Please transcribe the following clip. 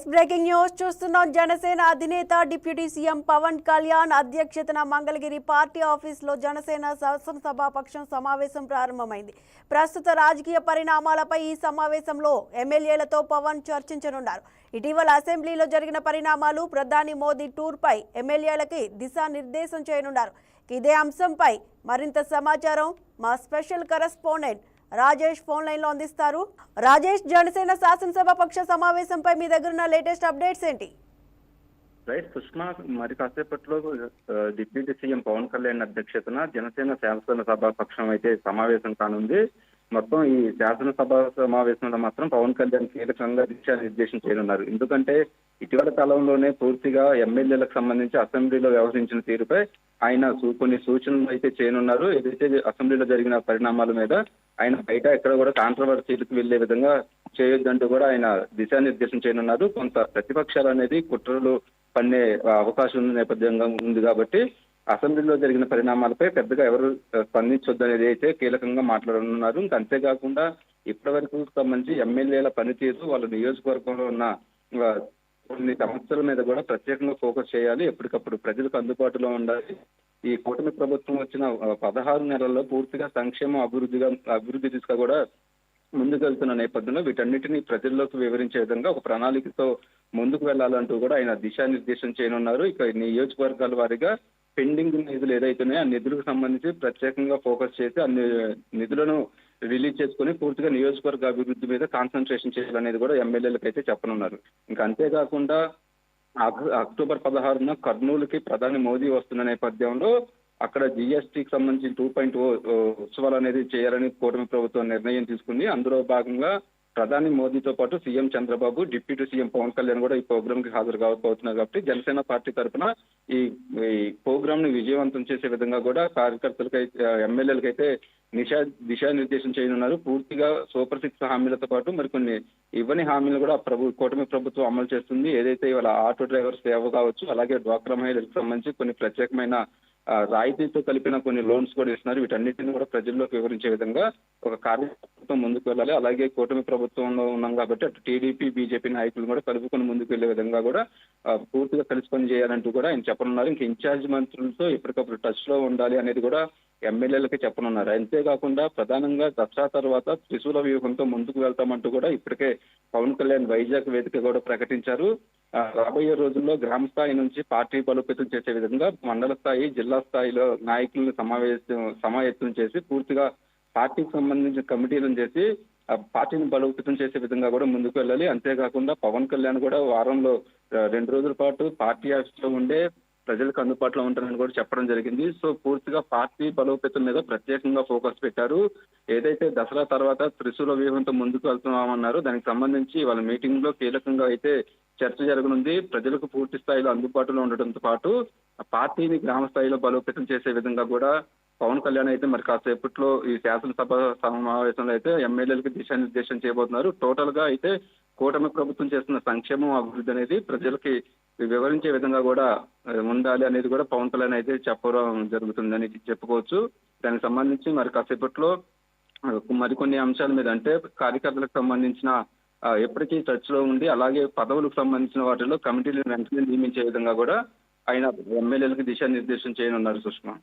Yes breaking news చూస్తున్నాం. జనసేన అధినేత deputy CM Pawan Kalyan అధ్యక్షతన మంగళగిరి పార్టీ ఆఫీస్లో జనసేన శాసనసభ పక్షం సమావేశం ప్రారంభమైంది. ప్రస్తుత రాజకీయ పరిణామాలపై ఈ సమావేశంలో ఎమ్మెల్యేలతో పవన్ చర్చించనున్నారు. ఇటీవల అసెంబ్లీలో జరిగిన పరిణామాలు ప్రధాని మోదీ టూర్పై ఎమ్మెల్యేలకి దిశానిర్దేశం చేయనున్నారు. ఇదే అంశంపై మరింత సమాచారం మా స్పెషల్ కరెస్పాండెంట్ రాజేష్ ఫోన్ లైన్లో అందిస్తారు. రాజేష్ జనసేన శాసనసభ పక్ష సమావేశంపై మీ దగ్గర ఉన్న లేటెస్ట్ అప్డేట్స్ ఏంటి? రైట్ సుష్మా మరి కాసేపట్లో డిప్యూటీ సీఎం పవన్ కళ్యాణ్ అధ్యక్షతన జనసేన శాసనసభ పక్షం అయితే సమావేశం కానుంది. మొత్తం ఈ శాసనసభ సమావేశంలో మాత్రం పవన్ కళ్యాణ్ కీలకంగా దిశానిర్దేశం చేయనున్నారు. ఎందుకంటే ఇటీవల కాలంలోనే పూర్తిగా ఎమ్మెల్యేలకు సంబంధించి అసెంబ్లీలో వ్యవహరించిన తీరుపై ఆయన కొన్ని సూచనలు అయితే చేయనున్నారు. ఏదైతే అసెంబ్లీలో జరిగిన పరిణామాల మీద ఆయన బయట ఎక్కడ కూడా కాంట్రవర్సీలకు వెళ్ళే విధంగా చేయొద్దంటూ కూడా ఆయన దిశానిర్దేశం చేయనున్నారు. కొంత ప్రతిపక్షాలు అనేది కుట్రలు పన్నే అవకాశం ఉన్న నేపథ్యంగా ఉంది కాబట్టి అసెంబ్లీలో జరిగిన పరిణామాలపై పెద్దగా ఎవరు స్పందించొద్దు అనేది అయితే కీలకంగా మాట్లాడనున్నారు. ఇంకా అంతేకాకుండా ఇప్పటి వరకు సంబంధించి ఎమ్మెల్యేల పనితీరు వాళ్ళ నియోజకవర్గంలో ఉన్న కొన్ని సమస్యల మీద కూడా ప్రత్యేకంగా ఫోకస్ చేయాలి. ఎప్పటికప్పుడు ప్రజలకు అందుబాటులో ఉండాలి. ఈ కూటమి ప్రభుత్వం వచ్చిన పదహారు నెలల్లో పూర్తిగా సంక్షేమ అభివృద్ధిగా అభివృద్ధి దిశగా కూడా ముందుకు వెళ్తున్న నేపథ్యంలో వీటన్నిటిని ప్రజల్లోకి వివరించే విధంగా ఒక ప్రణాళికతో ముందుకు వెళ్ళాలంటూ కూడా ఆయన దిశానిర్దేశం చేయనున్నారు. ఇక నియోజకవర్గాల వారీగా పెండింగ్ నిధులు ఏదైతున్నాయో ఆ నిధులకు సంబంధించి ప్రత్యేకంగా ఫోకస్ చేసి అన్ని నిధులను రిలీజ్ చేసుకుని పూర్తిగా నియోజకవర్గ అభివృద్ధి మీద కాన్సన్ట్రేషన్ చేయాలనేది కూడా ఎమ్మెల్యేలకు అయితే చెప్పనున్నారు. ఇంకా అంతేకాకుండా అక్- అక్టోబర్ పదహారున కర్నూలుకి ప్రధాని మోదీ వస్తున్న నేపథ్యంలో అక్కడ జిఎస్టీకి సంబంధించి టూ పాయింట్ ఓ ఉత్సవాలు అనేది చేయాలని కూటమి ప్రభుత్వం నిర్ణయం తీసుకుంది. అందులో భాగంగా ప్రధాని మోదీతో పాటు CM Chandrababu deputy CM Pawan Kalyan కూడా ఈ ప్రోగ్రామ్కి హాజరు కాకపోతున్నారు కాబట్టి జనసేన పార్టీ తరఫున ఈ ఈ ప్రోగ్రామ్ని విజయవంతం చేసే విధంగా కూడా కార్యకర్తలకు ఎమ్మెల్యేలకు అయితే నిషా దిశానిర్దేశం చేయనున్నారు. పూర్తిగా సూపర్ సిక్స్ హామీలతో పాటు మరికొన్ని ఇవ్వని హామీలు కూడా ప్రభు కూటమి ప్రభుత్వం అమలు చేస్తుంది. ఏదైతే ఇవాళ ఆటో డ్రైవర్ సేవ కావచ్చు అలాగే డ్వాక్రా మహిళలకు సంబంధించి కొన్ని ప్రత్యేకమైన రాయితీతో కలిపిన కొన్ని లోన్స్ కూడా ఇస్తున్నారు. వీటన్నిటిని కూడా ప్రజల్లోకి వివరించే విధంగా ఒక ప్రభుత్వం ముందుకు వెళ్ళాలి. అలాగే కూటమి ప్రభుత్వంలో ఉన్నాం కాబట్టి అటు టీడీపీ బీజేపీ నాయకులు కూడా కలుపుకొని ముందుకు వెళ్ళే విధంగా కూడా పూర్తిగా కలిసి పని చేయాలంటూ కూడా ఆయన చెప్పనున్నారు. ఇంక ఇన్ఛార్జ్ మంత్రులతో ఎప్పటికప్పుడు టచ్లో ఉండాలి అనేది కూడా ఎమ్మెల్యేలకి చెప్పనున్నారు. అంతేకాకుండా ప్రధానంగా దసరా తర్వాత త్రిశూల వ్యూహంతో ముందుకు వెళ్తామంటూ కూడా ఇప్పటికే పవన్ కళ్యాణ్ వైజాగ్ వేదిక కూడా ప్రకటించారు. రాబోయే రోజుల్లో గ్రామ స్థాయి నుంచి పార్టీ బలోపేతం చేసే విధంగా మండల స్థాయి జిల్లా స్థాయిలో నాయకులను సమావేశం సమాయత్తం చేసి పూర్తిగా పార్టీకి సంబంధించిన కమిటీలను చేసి ఆ పార్టీని బలోపేతం చేసే విధంగా కూడా ముందుకు వెళ్ళాలి. అంతేకాకుండా పవన్ కళ్యాణ్ కూడా వారంలో రెండు రోజుల పాటు పార్టీ ఆఫీస్లో ఉండే ప్రజలకు అందుబాటులో ఉంటారని కూడా చెప్పడం జరిగింది. సో పూర్తిగా పార్టీ బలోపేతం మీద ప్రత్యేకంగా ఫోకస్ పెట్టారు. ఏదైతే దసరా తర్వాత త్రిశూల వ్యూహంతో ముందుకు వెళ్తున్నామన్నారు దానికి సంబంధించి వాళ్ళ మీటింగ్లో కీలకంగా అయితే చర్చ జరగనుంది. ప్రజలకు పూర్తి స్థాయిలో అందుబాటులో ఉండడంతో పాటు ఆ పార్టీని గ్రామ స్థాయిలో బలోపేతం చేసే విధంగా కూడా పవన్ కళ్యాణ్ అయితే మరి కాసేపట్లో ఈ శాసనసభ సమావేశంలో అయితే ఎమ్మెల్యేలకు దిశానిర్దేశం చేయబోతున్నారు. టోటల్గా అయితే కూటమి ప్రభుత్వం చేస్తున్న సంక్షేమం అభివృద్ధి అనేది ప్రజలకి వివరించే విధంగా కూడా ఉండాలి అనేది కూడా పవన్ కళ్యాణ్ అయితే చెప్పడం జరుగుతుందని చెప్పుకోవచ్చు. దానికి సంబంధించి మరి కాసేపట్లో మరికొన్ని అంశాల మీద అంటే కార్యకర్తలకు సంబంధించిన ఎప్పటికీ టచ్లో ఉండి అలాగే పదవులకు సంబంధించిన వాటిలో కమిటీలను వెంటనే నియమించే విధంగా కూడా ఆయన ఎమ్మెల్యేలకు దిశానిర్దేశం చేయనున్నారు సుష్మా.